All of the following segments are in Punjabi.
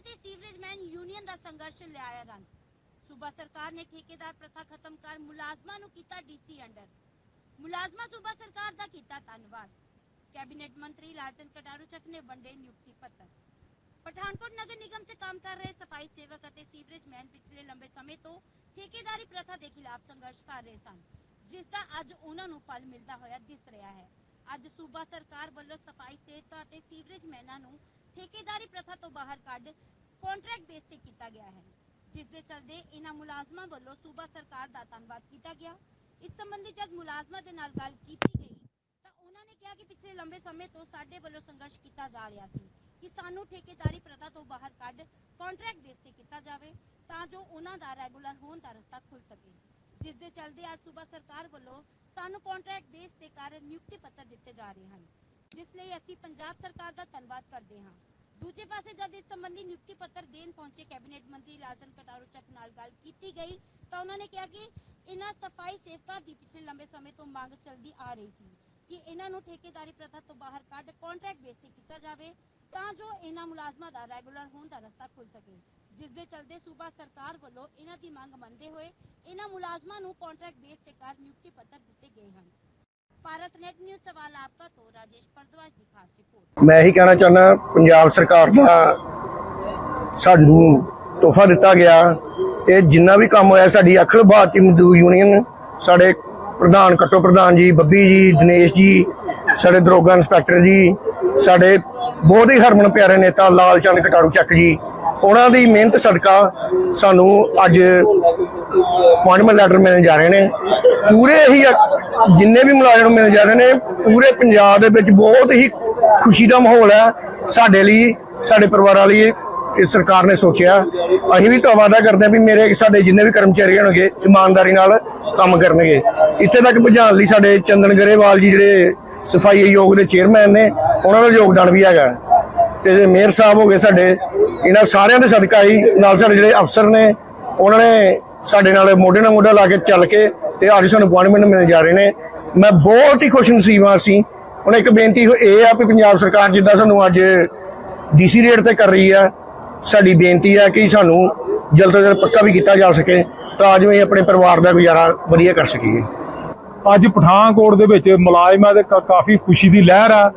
ਅਤੇ ਸੀਵਰੇਜਮੈਨ ਯੂਨੀਅਨ ਦਾ ਸੰਘਰਸ਼ ਲਿਆਇਆ ਰੰਗ। ਸੂਬਾ ਸਰਕਾਰ ਨੇ ਠੇਕੇਦਾਰ ਪ੍ਰਥਾ ਖਤਮ ਕਰ ਮੁਲਾਜ਼ਮਾਂ ਨੂੰ ਕੀਤਾ ਡੀਸੀ ਅੰਡਰ। ਮੁਲਾਜ਼ਮਾਂ ਸੂਬਾ ਸਰਕਾਰ ਦਾ ਕੀਤਾ ਧੰਨਵਾਦ। ਕੈਬਨਿਟ ਮੰਤਰੀ ਲਾਲਚੰਦ ਕਟਾਰੂ ਚੱਕ ਨੇ ਵੰਡੇ ਨਿਯੁਕਤੀ ਪੱਤਰ। ਪਠਾਨਕੋਟ ਨਗਰ ਨਿਗਮ 'ਚ ਕੰਮ ਕਰ ਰਹੇ ਸਫ਼ਾਈ ਸੇਵਕ ਅਤੇ ਸੀਵਰੇਜਮੈਨ ਪਿਛਲੇ ਲੰਬੇ ਸਮੇਂ ਤੋਂ ਠੇਕੇਦਾਰੀ ਪ੍ਰਥਾ ਦੇ ਖਿਲਾਫ ਸੰਘਰਸ਼ ਕਰ ਰਹੇ ਸਨ, ਜਿਸ ਦਾ ਅੱਜ ਉਹਨਾਂ ਨੂੰ ਫਲ ਮਿਲਦਾ ਹੋਇਆ ਦਿਸ ਰਿਹਾ ਹੈ। ਅੱਜ ਸੂਬਾ ਸਰਕਾਰ ਵੱਲੋਂ ਸਫ਼ਾਈ ਸੇਵਕਾਂ ਅਤੇ ਸੀਵਰੇਜਮੈਨਾਂ ਨੂੰ ਠੇਕੇਦਾਰੀ ਪ੍ਰਥਾ ਤੋਂ ਬਾਹਰ ਕੱਢ ਕੰਟਰੈਕਟ ਬੇਸ ਤੇ ਕੀਤਾ ਗਿਆ ਹੈ ਜਿਸ ਦੇ ਚਲਦੇ ਇਹਨਾਂ ਮੁਲਾਜ਼ਮਾਂ ਵੱਲੋਂ ਸੂਬਾ ਸਰਕਾਰ ਦਾ ਧੰਨਵਾਦ ਕੀਤਾ ਗਿਆ। ਇਸ ਸੰਬੰਧੀ ਜਦ ਮੁਲਾਜ਼ਮਾਂ ਦੇ ਨਾਲ ਗੱਲ ਕੀਤੀ ਗਈ, ਤਾਂ ਉਹਨਾਂ ਨੇ ਕਿਹਾ ਕਿ ਪਿਛਲੇ ਲੰਬੇ ਸਮੇਂ ਤੋਂ ਸਾਡੇ ਵੱਲੋਂ ਸੰਘਰਸ਼ ਕੀਤਾ ਜਾ ਰਿਹਾ ਸੀ ਕਿ ਸਾਨੂੰ ਠੇਕੇਦਾਰੀ ਪ੍ਰਥਾ ਤੋਂ ਬਾਹਰ ਕੱਢ ਕੰਟਰੈਕਟ ਬੇਸ ਤੇ ਕੀਤਾ ਜਾਵੇ, ਤਾਂ ਜੋ ਉਹਨਾਂ ਦਾ ਰੈਗੂਲਰ ਹੋਣ ਦਾ ਰਸਤਾ ਖੁੱਲ ਸਕੇ। ਜਿਸ ਦੇ ਚਲਦੇ ਅੱਜ ਸੂਬਾ ਸਰਕਾਰ ਵੱਲੋਂ ਸਾਨੂੰ ਕੰਟਰੈਕਟ ਬੇਸ ਤੇ ਕਰ ਨਿਯੁਕਤੀ ਪੱਤਰ ਦਿੱਤੇ ਜਾ ਰਹੇ ਹਨ। ਜਿਸ ਲਈ ਅਸੀਂ ਪੰਜਾਬ ਸਰਕਾਰ ਦਾ ਧੰਨਵਾਦ ਕਰਦੇ ਹਾਂ। ਦੂਜੇ ਪਾਸੇ ਜਦ ਇਸ ਸੰਬੰਧੀ ਨਿਯੁਕਤੀ ਪੱਤਰ ਦੇਣ ਪਹੁੰਚੇ ਕੈਬਨਿਟ ਮੰਤਰੀ ਲਾਲਚੰਦ ਕਟਾਰੂ ਚੱਕ ਨਾਲ ਗੱਲ ਕੀਤੀ ਗਈ, ਤਾਂ ਉਹਨਾਂ ਨੇ ਕਿਹਾ ਕਿ ਇਹਨਾਂ ਸਫ਼ਾਈ ਸੇਵਕਾਂ ਦੀ ਪਿਛਲੇ ਲੰਬੇ ਸਮੇਂ ਤੋਂ ਮੰਗ ਚੱਲਦੀ ਆ ਰਹੀ ਸੀ ਕਿ ਇਹਨਾਂ ਨੂੰ ਠੇਕੇਦਾਰੀ ਪ੍ਰਥਾ ਤੋਂ ਬਾਹਰ ਕੱਢ ਕੰਟਰੈਕਟ ਬੇਸ ਤੇ ਕੀਤਾ ਜਾਵੇ, ਤਾਂ ਜੋ ਇਹਨਾਂ ਮੁਲਾਜ਼ਮਾਂ ਦਾ ਰੈਗੂਲਰ ਹੋਣ ਦਾ ਰਸਤਾ ਖੁੱਲ ਸਕੇ। ਜਿਸ ਦੇ ਚਲਦੇ ਸੂਬਾ ਸਰਕਾਰ ਵੱਲੋਂ ਇਹਨਾਂ ਦੀ ਮੰਗ ਮੰਨਦੇ ਹੋਏ ਇਹਨਾਂ ਮੁਲਾਜ਼ਮਾਂ ਨੂੰ ਕੰਟਰੈਕਟ ਬੇਸ ਤੇ ਕਰ ਨਿਯੁਕਤੀ ਪੱਤਰ ਦਿੱਤੇ ਗਏ ਹਨ। ਭਾਰਤ ਨੈਟ ਨਿਊਜ਼ ਸਵਾਲ ਆਪਕਾ ਤੋਂ ਰਾਜੇਸ਼ ਭਰਦਵਾਜ ਦੀ ਖਾਸ ਰਿਪੋर्ट ਮੈਂ ਇਹੀ ਕਹਿਣਾ ਚਾਹੁੰਦਾ ਪੰਜਾਬ ਸਰਕਾਰ ਦਾ ਸਾਨੂੰ ਤੋਹਫਾ ਦਿੱਤਾ ਗਿਆ। ਇਹ ਜਿੰਨਾ ਵੀ ਕੰਮ ਹੋਇਆ ਸਾਡੀ ਅਖਿਲ ਭਾਰਤੀ ਮਜ਼ਦੂਰ ਯੂਨੀਅਨ ਸਾਡੇ ਪ੍ਰਧਾਨ ਕਟੋ ਪ੍ਰਧਾਨ ਜੀ ਬੱਬੀ ਜੀ ਦਿਨੇਸ਼ ਜੀ ਸਾਡੇ ਦਰੋਗਾ ਇੰਸਪੈਕਟਰ ਜੀ ਸਾਡੇ ਬਹੁਤ ਹੀ ਹਰਮਨ ਪਿਆਰੇ ਨੇਤਾ ਲਾਲ ਚੰਦ ਕਟਾਰੂ ਚੱਕ ਜੀ ਉਹਨਾਂ ਦੀ ਮਿਹਨਤ ਸਦਕਾ ਸਾਨੂੰ ਅੱਜ ਅਪਾਇੰਟਮੈਂਟ ਲੈਟਰ ਮਿਲਣ ਜਾ ਰਹੇ ਨੇ। ਪੂਰੇ ਹੀ ਜਿੰਨੇ ਵੀ ਮੁਲਾਜ਼ਮ ਮਿਲ ਜਾ ਰਹੇ ਨੇ, ਪੂਰੇ ਪੰਜਾਬ ਦੇ ਵਿੱਚ ਬਹੁਤ ਹੀ ਖੁਸ਼ੀ ਦਾ ਮਾਹੌਲ ਹੈ ਸਾਡੇ ਲਈ, ਸਾਡੇ ਪਰਿਵਾਰਾਂ ਲਈ, ਇਹ ਸਰਕਾਰ ਨੇ ਸੋਚਿਆ। ਅਸੀਂ ਵੀ ਤਾਂ ਵਾਅਦਾ ਕਰਦੇ ਹਾਂ ਵੀ ਮੇਰੇ ਸਾਡੇ ਜਿੰਨੇ ਵੀ ਕਰਮਚਾਰੀ ਹੋਣਗੇ, ਇਮਾਨਦਾਰੀ ਨਾਲ ਕੰਮ ਕਰਨਗੇ। ਇੱਥੇ ਤੱਕ ਪਹੁੰਚਾਉਣ ਲਈ ਸਾਡੇ ਚੰਦਨ ਗਰੇਵਾਲ ਜੀ ਜਿਹੜੇ ਸਫ਼ਾਈ ਆਯੋਗ ਦੇ ਚੇਅਰਮੈਨ ਨੇ, ਉਹਨਾਂ ਦਾ ਯੋਗਦਾਨ ਵੀ ਹੈਗਾ। ਤੇ ਮੇਅਰ ਸਾਹਿਬ ਹੋ ਗਏ ਸਾਡੇ, ਇਹਨਾਂ ਸਾਰਿਆਂ ਦੇ ਸਦਕਾ ਹੀ ਨਾਲ ਸਾਡੇ ਜਿਹੜੇ ਅਫਸਰ ਨੇ, ਉਹਨਾਂ ਨੇ ਸਾਡੇ ਨਾਲ ਮੋਢੇ ਨਾਲ ਮੋਢਾ ਲਾ ਕੇ ਚੱਲ ਕੇ ਤੇ ਅੱਜ ਸਾਨੂੰ ਅਪਾਇੰਟਮੈਂਟ ਮਿਲਣ ਜਾ ਰਹੇ ਨੇ। ਮੈਂ ਬਹੁਤ ਹੀ ਖੁਸ਼ ਨਸੀਬ ਹਾਂ ਅਸੀਂ। ਹੁਣ ਇੱਕ ਬੇਨਤੀ ਇਹ ਆ ਵੀ ਪੰਜਾਬ ਸਰਕਾਰ ਜਿੱਦਾਂ ਸਾਨੂੰ ਅੱਜ ਡੀਸੀ ਰੇਟ ਤੇ ਕਰ ਰਹੀ ਆ, ਸਾਡੀ ਬੇਨਤੀ ਆ ਕਿ ਸਾਨੂੰ ਜਲਦ ਤੋਂ ਜਲਦ ਪੱਕਾ ਵੀ ਕੀਤਾ ਜਾ ਸਕੇ ਤਾਂ ਅੱਜ ਅਸੀਂ ਆਪਣੇ ਪਰਿਵਾਰ ਦਾ ਗੁਜ਼ਾਰਾ ਵਧੀਆ ਕਰ ਸਕੀਏ। ਅੱਜ ਪਠਾਨਕੋਟ ਦੇ ਵਿੱਚ ਮੁਲਾਜ਼ਮਾਂ ਦੇ ਕਾ- ਕਾਫੀ ਖੁਸ਼ੀ ਦੀ ਲਹਿਰ ਆ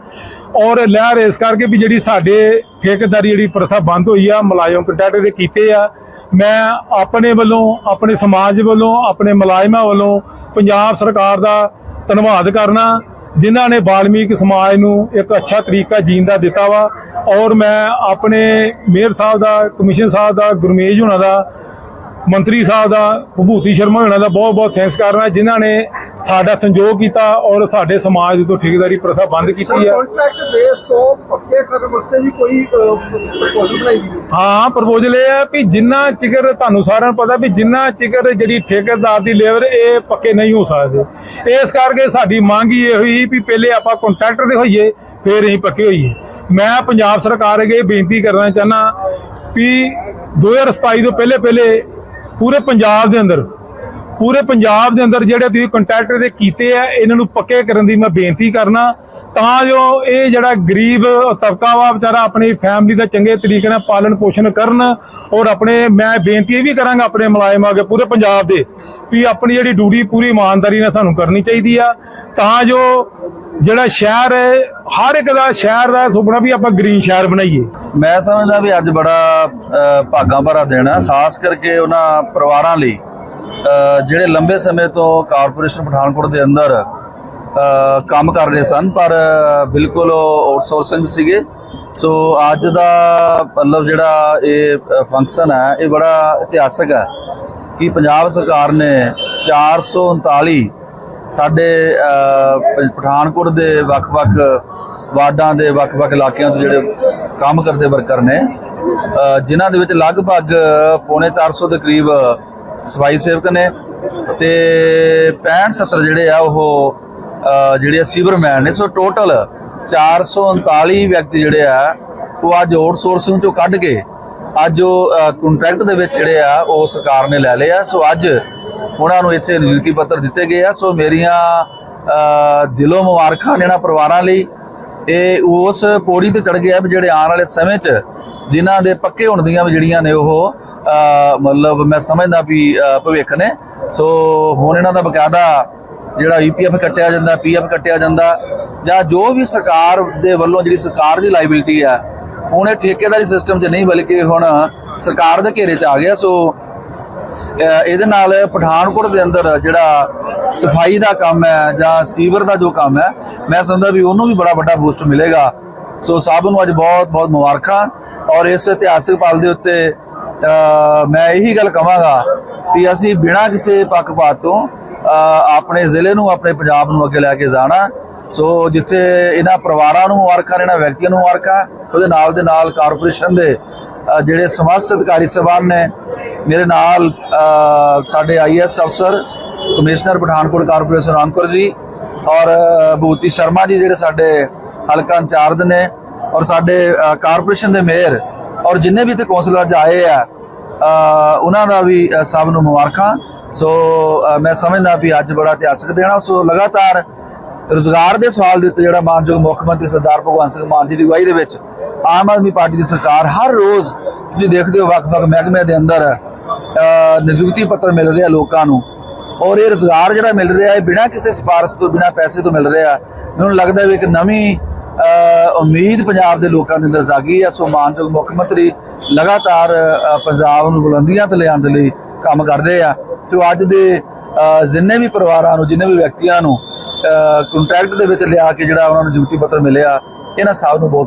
ਔਰ ਲਹਿਰ ਇਸ ਕਰਕੇ ਵੀ ਜਿਹੜੀ ਸਾਡੇ ਠੇਕੇਦਾਰੀ ਜਿਹੜੀ ਪ੍ਰਥਾ ਬੰਦ ਹੋਈ ਆ, ਮੁਲਾਜ਼ਮ ਕੰਟੈਕਟ ਦੇ ਕੀਤੇ ਆ ਮੈਂ ਆਪਣੇ ਵੱਲੋਂ, ਆਪਣੇ ਸਮਾਜ ਵੱਲੋਂ, ਆਪਣੇ ਮੁਲਾਜ਼ਮਾਂ ਵੱਲੋਂ ਪੰਜਾਬ ਸਰਕਾਰ ਦਾ ਧੰਨਵਾਦ ਕਰਨਾ, ਜਿਨ੍ਹਾਂ ਨੇ ਬਾਲਮੀਕ ਸਮਾਜ ਨੂੰ ਇੱਕ ਅੱਛਾ ਤਰੀਕਾ ਜੀਣ ਦਾ ਦਿੱਤਾ ਵਾ। ਔਰ ਮੈਂ ਆਪਣੇ ਮੇਅਰ ਸਾਹਿਬ ਦਾ ਕਮਿਸ਼ਨ ਸਾਹਿਬ ਦਾ, ਗੁਰਮੇਜ ਹੁਣਾਂ ਦਾ ਮੰਤਰੀ ਸਾਹਿਬ ਦਾ ਭਭੂਤੀ ਸ਼ਰਮਾ ਹੋਣਾ ਦਾ ਬਹੁਤ ਬਹੁਤ ਥੈਂਕਸ ਕਰਨਾ ਜਿਨ੍ਹਾਂ ਨੇ ਸਾਡਾ ਸੰਯੋਗ ਕੀਤਾ ਔਰ ਸਾਡੇ ਸਮਾਜ ਤੋਂ ਠੇਕੇਦਾਰੀ ਪ੍ਰਥਾ ਬੰਦ ਕੀਤੀ ਹੈ। ਕੰਟਰੈਕਟ ਬੇਸ ਤੋਂ ਪੱਕੇ ਕਰਨ ਵਾਸਤੇ ਵੀ ਕੋਈ ਪ੍ਰਪੋਜ਼ਲ ਬਣਾਈ ਗਈ ਹੈ। ਪ੍ਰਪੋਜ਼ਲ ਇਹ ਹੈ ਵੀ ਜਿੰਨਾ ਚਿਕਰ ਤੁਹਾਨੂੰ ਸਾਰਿਆਂ ਨੂੰ ਪਤਾ ਵੀ ਜਿੰਨਾ ਚਿਕਰ ਜਿਹੜੀ ਠੇਕੇਦਾਰ ਦੀ ਲੇਬਰ ਇਹ ਪੱਕੇ ਨਹੀਂ ਹੋ ਸਕਦੇ। ਇਸ ਕਰਕੇ ਸਾਡੀ ਮੰਗ ਹੀ ਇਹ ਹੋਈ ਵੀ ਪਹਿਲੇ ਆਪਾਂ ਕੰਟਰੈਕਟਰ ਦੇ ਹੋਈਏ ਫਿਰ ਅਸੀਂ ਪੱਕੇ ਹੋਈਏ। ਮੈਂ ਪੰਜਾਬ ਸਰਕਾਰ ਅੱਗੇ ਬੇਨਤੀ ਕਰਨਾ ਚਾਹਨਾ ਵੀ 2027 ਤੋਂ ਪਹਿਲੇ ਪਹਿਲੇ ਪੂਰੇ ਪੰਜਾਬ ਦੇ ਅੰਦਰ ਪੂਰੇ ਪੰਜਾਬ ਦੇ ਅੰਦਰ ਜਿਹੜੇ ਤੁਸੀਂ ਕੰਟਰੈਕਟਰ ਦੇ ਕੀਤੇ ਆ ਇਹਨਾਂ ਨੂੰ ਪੱਕੇ ਕਰਨ ਦੀ ਮੈਂ ਬੇਨਤੀ ਕਰਨਾ। ਤਾਂ ਜੋ ਇਹ ਜਿਹੜਾ ਗਰੀਬ ਤਬਕਾ ਵਾ ਵਿਚਾਰਾ ਆਪਣੀ ਫੈਮਿਲੀ ਦਾ ਚੰਗੇ ਤਰੀਕੇ ਨਾਲ ਪਾਲਣ ਪੋਸ਼ਣ ਕਰਨ ਔਰ ਆਪਣੇ ਮੈਂ ਬੇਨਤੀ ਇਹ ਵੀ ਕਰਾਂਗਾ ਆਪਣੇ ਮੁਲਾਜ਼ਮਾਂ ਅੱਗੇ ਪੂਰੇ ਪੰਜਾਬ ਦੇ ਵੀ ਆਪਣੀ ਜਿਹੜੀ ਡਿਊਟੀ ਪੂਰੀ ਇਮਾਨਦਾਰੀ ਨਾਲ ਸਾਨੂੰ ਕਰਨੀ ਚਾਹੀਦੀ ਆ। ਤਾਂ ਜੋ ਜਿਹੜਾ ਸ਼ਹਿਰ ਹੈ ਹਰ ਇੱਕ ਦਾ ਸ਼ਹਿਰ ਦਾ ਸੁਪਨਾ ਵੀ ਆਪਾਂ ਗ੍ਰੀਨ ਸ਼ਹਿਰ ਬਣਾਈਏ। ਮੈਂ ਸਮਝਦਾ ਵੀ ਅੱਜ ਬੜਾ ਅ, ਭਾਗਾਂ ਭਰਾ ਦੇਣਾ ਖਾਸ ਕਰਕੇ ਉਹਨਾਂ ਪਰਿਵਾਰਾਂ ਲਈ। ਜਿਹੜੇ ਲੰਬੇ ਸਮੇਂ ਤੋਂ ਕਾਰਪੋਰੇਸ਼ਨ ਪਠਾਨਕੋਟ ਦੇ ਅੰਦਰ ਕੰਮ ਕਰ ਰਹੇ ਸਨ ਪਰ ਬਿਲਕੁਲ ਆਊਟਸੋਰਸਿੰਗ ਸੀਗੇ। ਸੋ ਅੱਜ ਦਾ ਮਤਲਬ ਜਿਹੜਾ ਇਹ ਫੰਕਸ਼ਨ ਹੈ ਇਹ ਬੜਾ ਇਤਿਹਾਸਕ ਹੈ ਕਿ ਪੰਜਾਬ ਸਰਕਾਰ ਨੇ 439 ਸਾਡੇ ਅ, ਪ- ਪਠਾਨਕੋਟ ਦੇ ਵੱਖ-ਵੱਖ ਵਾਰਡਾਂ ਦੇ ਵੱਖ-ਵੱਖ ਇਲਾਕਿਆਂ 'ਚ ਜਿਹੜੇ ਕੰਮ ਕਰਦੇ ਵਰਕਰ ਨੇ ਜਿਨ੍ਹਾਂ ਦੇ ਵਿੱਚ ਲਗਭਗ ਪੌਣੇ 400 ਦੇ ਕਰੀਬ ਸਫ਼ਾਈ ਸੇਵਕ ਨੇ ਤੇ 65 70 ਜਿਹੜੇ ਆ ਉਹ ਜਿਹੜੇ ਆ ਸੀਵਰਮੈਨ ਨੇ, ਸੋ ਟੋਟਲ 439 ਵਿਅਕਤੀ ਜਿਹੜੇ ਆ, ਉਹ ਅੱਜ ਆਊਟਸੋਰਸਿੰਗ ਚੋਂ ਕੱਢ ਕੇ ਅੱਜ ਉਹ ਕੰਟਰੈਕਟ ਦੇ ਵਿੱਚ ਜਿਹੜੇ ਆ, ਉਹ ਸਰਕਾਰ ਨੇ ਲੈ ਲਏ ਆ। ਸੋ ਅੱਜ ਉਹਨਾਂ ਨੂੰ ਇੱਥੇ ਨਿਯੁਕਤੀ ਪੱਤਰ ਦਿੱਤੇ ਗਏ ਆ। ਸੋ ਮੇਰੀਆਂ ਦਿਲੋਂ ਮੁਬਾਰਕਾਂ ਨੇ ਇਹਨਾਂ ਪਰਿਵਾਰਾਂ ਲਈ। ਇਹ ਉਸ ਪੌੜੀ ਤੇ ਚੜ ਗਿਆ ਜਿਹੜੇ ਆਉਣ ਵਾਲੇ ਸਮੇਂ 'ਚ ਜਿਨ੍ਹਾਂ ਦੇ ਪੱਕੇ ਹੋਣ ਦੀਆਂ ਵੀ ਜਿਹੜੀਆਂ ਨੇ ਉਹ ਮਤਲਬ ਮੈਂ ਸਮਝਦਾ ਵੀ ਭਵਿੱਖ ਨੇ। ਸੋ ਹੁਣ ਇਹਨਾਂ ਦਾ ਬਕਾਇਦਾ ਜਿਹੜਾ ਈਪੀਐਫ ਕੱਟਿਆ ਜਾਂਦਾ ਪੀਐਫ ਕੱਟਿਆ ਜਾਂਦਾ, ਜਾਂ ਜੋ ਵੀ ਸਰਕਾਰ ਦੇ ਵੱਲੋਂ ਜਿਹੜੀ ਸਰਕਾਰ ਦੀ ਲਾਇਬਿਲਿਟੀ ਹੈ, ਹੁਣ ਇਹ ਠੇਕੇਦਾਰੀ ਸਿਸਟਮ 'ਚ ਨਹੀਂ, ਬਲਕਿ ਹੁਣ ਸਰਕਾਰ ਦੇ ਘੇਰੇ 'ਚ ਆ ਗਿਆ। ਸੋ ਇਹਦੇ ਨਾਲ ਪਠਾਨਕੋਟ ਦੇ ਅੰਦਰ ਜਿਹੜਾ ਸਫ਼ਾਈ ਦਾ ਕੰਮ ਹੈ ਜਾਂ ਸੀਵਰ ਦਾ ਜੋ ਕੰਮ ਹੈ, ਮੈਂ ਸਮਝਦਾ ਵੀ ਉਹਨੂੰ ਵੀ ਬੜਾ ਵੱਡਾ ਬੂਸਟ ਮਿਲੇਗਾ। ਸੋ ਸਭ ਨੂੰ ਅੱਜ ਬਹੁਤ ਬਹੁਤ ਮੁਬਾਰਕਾਂ ਔਰ ਇਸ ਇਤਿਹਾਸਕ ਪਲ ਦੇ ਉੱਤੇ ਮੈਂ ਇਹੀ ਗੱਲ ਕਹਾਂਗਾ ਵੀ ਅਸੀਂ ਬਿਨਾਂ ਕਿਸੇ ਪੱਖਪਾਤ ਤੋਂ ਆਪਣੇ ਜ਼ਿਲ੍ਹੇ ਨੂੰ ਆਪਣੇ ਪੰਜਾਬ ਨੂੰ ਅੱਗੇ ਲੈ ਕੇ ਜਾਣਾ। ਸੋ ਜਿੱਥੇ ਇਹਨਾਂ ਪਰਿਵਾਰਾਂ ਨੂੰ ਮੁਬਾਰਕਾਂ ਇਹਨਾਂ ਵਿਅਕਤੀਆਂ ਨੂੰ ਮੁਬਾਰਕਾਂ ਉਹਦੇ ਨਾਲ ਦੇ ਨਾਲ ਕਾਰਪੋਰੇਸ਼ਨ ਦੇ ਜਿਹੜੇ ਸਮਾਜ ਅਧਿਕਾਰੀ ਸਭਾਨ ਨੇ ਮੇਰੇ ਨਾਲ ਅਹ, ਸਾਡੇ ਆਈਐਸ ਅਫਸਰ ਕਮਿਸ਼ਨਰ ਪਠਾਨਕੋਟ ਕਾਰਪੋਰੇਸ਼ਨ ਅੰਕੁਰ ਜੀ ਔਰ ਅਹ, ਭੂਤੀ ਸ਼ਰਮਾ ਜੀ ਜਿਹੜੇ ਸਾਡੇ ਹਲਕਾ ਇੰਚਾਰਜ ਨੇ ਔਰ ਸਾਡੇ ਕਾਰਪੋਰੇਸ਼ਨ ਦੇ ਮੇਅਰ ਔਰ ਜਿੰਨੇ ਵੀ ਇੱਥੇ ਕੌਂਸਲਰ ਅੱਜ ਆਏ ਆ ਉਹਨਾਂ ਦਾ ਵੀ ਸਭ ਨੂੰ ਮੁਬਾਰਕਾਂ। ਸੋ ਮੈਂ ਸਮਝਦਾ ਵੀ ਅੱਜ ਬੜਾ ਇਤਿਹਾਸਕ ਦੇਣਾ ਸੋ ਲਗਾਤਾਰ ਰੋਜ਼ਗਾਰ ਦੇ ਸਵਾਲ ਦੇ ਉੱਤੇ ਜਿਹੜਾ ਮਾਨਯੋਗ ਮੁੱਖ ਮੰਤਰੀ ਸਰਦਾਰ ਭਗਵੰਤ ਸਿੰਘ ਮਾਨ ਜੀ ਦੀ ਅਗਵਾਈ ਦੇ ਵਿੱਚ ਆਮ ਆਦਮੀ ਪਾਰਟੀ ਦੀ ਸਰਕਾਰ ਹਰ ਰੋਜ਼ ਤੁਸੀਂ ਦੇਖਦੇ ਹੋ ਵੱਖ-ਵੱਖ ਮਹਿਕਮਿਆਂ ਦੇ ਅੰਦਰ ਨਿਯੁਕਤੀ ਪੱਤਰ ਮਿਲ ਰਿਹਾ ਲੋਕਾਂ ਨੂੰ। ਔਰ ਇਹ ਰੋਜ਼ਗਾਰ ਜਿਹੜਾ ਮਿਲ ਰਿਹਾ ਹੈ ਬਿਨਾਂ ਕਿਸੇ ਸਿਫਾਰਿਸ਼ ਤੋਂ, ਬਿਨਾਂ ਪੈਸੇ ਤੋਂ ਮਿਲ ਰਿਹਾ। ਮੈਨੂੰ ਲੱਗਦਾ ਵੀ ਇੱਕ ਨਵੀਂ ਉਮੀਦ ਪੰਜਾਬ ਦੇ ਲੋਕਾਂ ਦੇ ਅੰਦਰ ਜਾਗੀ ਹੈ। ਸੋ ਮਾਨਯੋਗ ਮੁੱਖ ਮੰਤਰੀ ਲਗਾਤਾਰ ਪੰਜਾਬ ਨੂੰ ਬੁਲੰਦੀਆਂ ਤੇ ਲਿਆਉਣ ਦੇ ਲਈ ਕੰਮ ਕਰ ਰਹੇ ਆ। ਸੋ ਅੱਜ ਦੇ ਜਿੰਨੇ ਵੀ ਪਰਿਵਾਰਾਂ ਨੂੰ, ਜਿੰਨੇ ਵੀ ਵਿਅਕਤੀਆਂ ਨੂੰ ਕੰਟਰੈਕਟ ਦੇ ਵਿੱਚ ਲਿਆ ਕੇ ਜਿਹੜਾ ਉਹਨਾਂ ਨੂੰ ਨਿਯੁਕਤੀ ਪੱਤਰ ਮਿਲਿਆ, ਇਹਨਾਂ ਸਭ ਨੂੰ ਬਹੁਤ